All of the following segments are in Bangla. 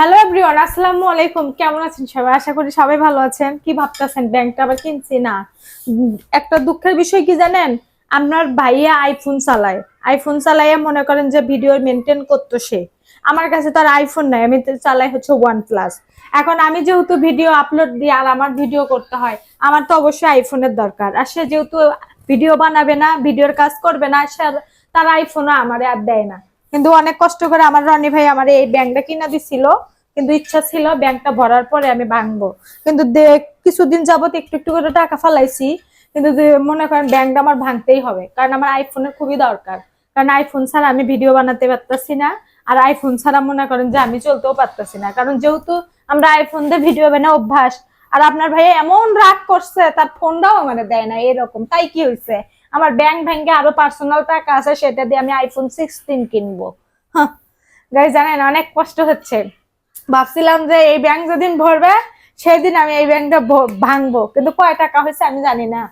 হ্যালো এভরিওয়ান আসসালামু আলাইকুম কেমন আছেন সবাই? আশা করি সবাই ভালো আছেন। কি ভাবতেছেন? ব্যাংকটা আবার কিনছি? না। একটা দুঃখের বিষয় কি জানেন? আপনার ভাইয়া আইফোন চালায়। আইফোন চালাইয়া মনে করেন যে ভিডিও মেনটেন করতো সে। আমার কাছে তো আর আইফোন নাই। আমি চালাই হচ্ছে ওয়ান প্লাস এখন আমি যেহেতু ভিডিও আপলোড দিই আর আমার ভিডিও করতে হয়, আমার তো অবশ্যই আইফোনের দরকার। আর সে যেহেতু ভিডিও বানাবে না ভিডিওর কাজ করবে না, সে তার আইফোনও আমারে আর দেয় না। কিন্তু অনেক কষ্ট করে আমার রনি ভাই আমার এই ব্যাংকটা কিনা দিছিল। কিন্তু ইচ্ছা ছিল ব্যাংকটা ভরার পরে আমি ভাঙবো। কিন্তু কিছুদিন যাবত একটু একটু করে টাকা ফালাইছি। কিন্তু মনে করেন ব্যাংকটা আমার ভাঙতেই হবে। কারণ আমার আইফোনের খুবই দরকার। কারণ আইফোন ছাড়া আমি ভিডিও বানাতে পারতাছি না। আর আইফোন ছাড়া মনে করেন যে আমি চলতেও পারতাছি না। কারণ যেহেতু আমরা আইফোন দিয়ে ভিডিও বানা অভ্যাস, আর আপনার ভাই এমন রাগ করছে, তার ফোনটাও মানে দেয় না এরকম। তাই কি হয়েছে আমার ব্যাংক ব্যাংকে আরও পার্সোনাল টাকা আছে, সেটা দিয়ে আমি আইফোন সিক্সটিন কিনবো। গাই জানেন, অনেক কষ্ট হচ্ছে। ভাবছিলাম যে এই ব্যাংক যেদিন ভরবে সেই দিন আমি এই ব্যাংকটা ভাঙবো। কিন্তু কয় টাকা হয়েছে আমি জানি না।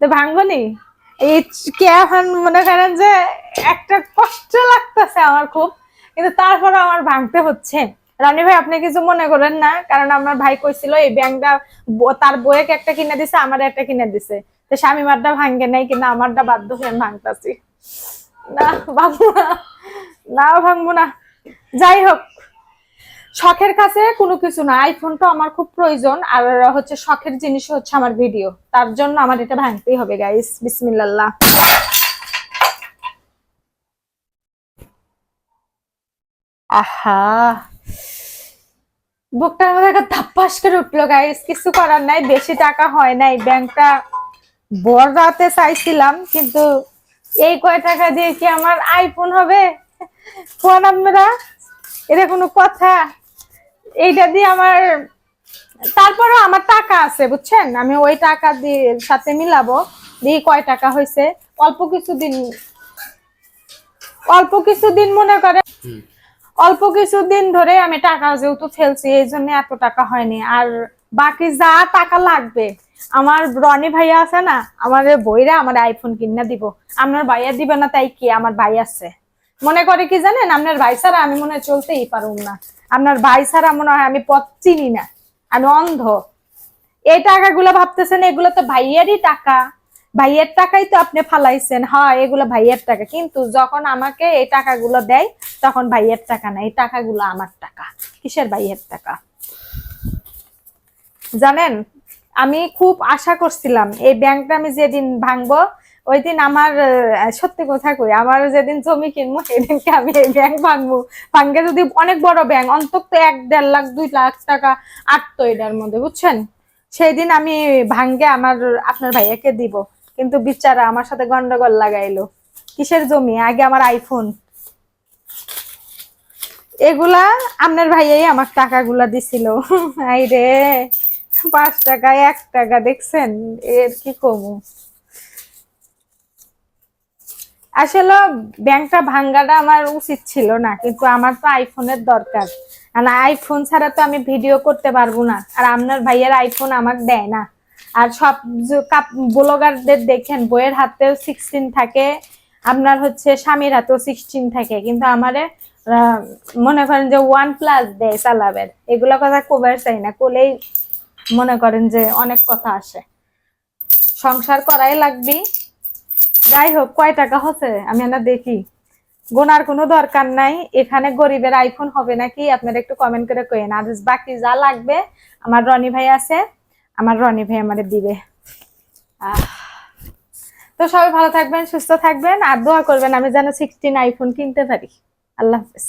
তো ভাঙবো নি এই কি এখন মনে করেন যে একটা কষ্ট লাগতেছে আমার খুব, কিন্তু তারপরে আমার ভাঙতে হচ্ছে। রনি ভাই, আপনি কিছু মনে করেন না? কারণ আমার ভাই কইছিল, এই ব্যাংকটা তার বইয়েকে একটা কিনে দিছে, আমার একটা কিনে দিছে। তো স্বামী মারটা ভাঙ্গে নাই কিন্তু আমারটা বাধ্য হয়ে ভাঙতাছি। না, ভাঙবো না। না, ভাঙবো না। যাই হোক, শখের কাছে কোনো কিছু না। আইফোনটা আমার খুব প্রয়োজন, আর হচ্ছে শখের জিনিস হচ্ছে আমার ভিডিও তার জন্য আমার এটা ভাঙতেই হবে গাইস বিসমিল্লাহ আহা। বুকটার মধ্যে একটা ধাপ্পাস করে উঠল গাইস কিছু করার নাই, বেশি টাকা হয় নাই। ব্যাংকটা বড়াতে চাইছিলাম কিন্তু এই কয় টাকা দিয়ে কি আমার আইফোন হবে? ফোন আপনারা এটা কোনো কথা এইটা দিয়ে আমার তারপরও আমার টাকা আছে বুঝছেন? আমি ওই টাকা দিয়ে সাথে মিলাবো দিয়ে কয় টাকা হয়েছে? অল্প কিছুদিন অল্প কিছুদিন মনে করে অল্প কিছুদিন ধরে আমি টাকা যেহেতু ফেলছি এই জন্য এত টাকা হয়নি। আর বাকি যা টাকা লাগবে। আমার রনি ভাইয়া আছে না, আমার বইরা আমার আইফোন কিনা দিব। আপনার ভাইয়া দিবে না, তাই কি আমার ভাই আছে? মনে করে কি জানেন, আপনার ভাই ছাড়া আমি মনে চলতেই পারুম না। আপনার ভাই ছাড়া মনে হয় আমি পথ চিনি না, আমি অন্ধ। এই টাকাগুলো ভাবতেছেন, এগুলো তো ভাইয়েরই টাকা। ভাইয়ের টাকাই তো আপনি ফালাইছেন। হ্যাঁ এগুলো ভাইয়ের টাকা। কিন্তু যখন আমাকে এই টাকাগুলো দেয়, তখন ভাইয়ের টাকা না, এই টাকাগুলো আমার টাকা। কিসের ভাইয়ের টাকা? জানেন, আমি খুব আশা করছিলাম, এই ব্যাংকটা আমি যেদিন ভাঙবো ওই দিন আমার সত্যি কথা কই, আমার যেদিন জমি কিনবো, সেদিনকে আমি এই ব্যাংক ভাঙবো। ভাঙ্গে যদি অনেক বড় ব্যাংক, অন্তত এক দেড় লাখ, দুই লাখ টাকা আটতো এটার মধ্যে, বুঝছেন? সেই দিন আমি ভাঙ্গে আমার, আপনার ভাইয়াকে দিব, কিন্তু বিচারা আমার সাথে গন্ডগোল লাগাইলো। কিসের জমি? আগে আমার আইফোন। এগুলা আপনার ভাইয়াই আমার টাকাগুলা দিছিল। আই রে পাঁচ টাকা এক টাকা, দেখছেন? এর কি কমু আসলে ব্যাংকটা ভাঙ্গাটা আমার উচিত ছিল না, কিন্তু আমার তো আইফোনের দরকার। আর আইফোন ছাড়া তো আমি ভিডিও করতে পারব না। আর আপনার ভাইয়ের আইফোন আমার দেয় না। আর সব ব্লগারদের দেখেন, বইয়ের হাতেও সিক্সটিন থাকে, আপনার হচ্ছে স্বামীর হাতেও সিক্সটিন থাকে। কিন্তু আমারে মনে করেন যে ওয়ান প্লাস দেয় চালাবের এগুলো কথা কবার চাই না, কোলেই মনে করেন যে অনেক কথা আসে। সংসার করাই লাগবে। যাই হোক, কয় টাকা হচ্ছে? আমি না দেখি। গোনার কোনো দরকার নাই। এখানে গরিবের আইফোন হবে নাকি? আপনারা একটু কমেন্ট করে কইেন আর বাকি যা লাগবে, আমার রনি ভাই আছে। আমার রনি ভাই আমাদের দিবে। তো সবাই ভালো থাকবেন, সুস্থ থাকবেন। আর দোয়া করবেন, আমি যেন সিক্সটিন আইফোন কিনতে পারি। আল্লাহ হাফেজ।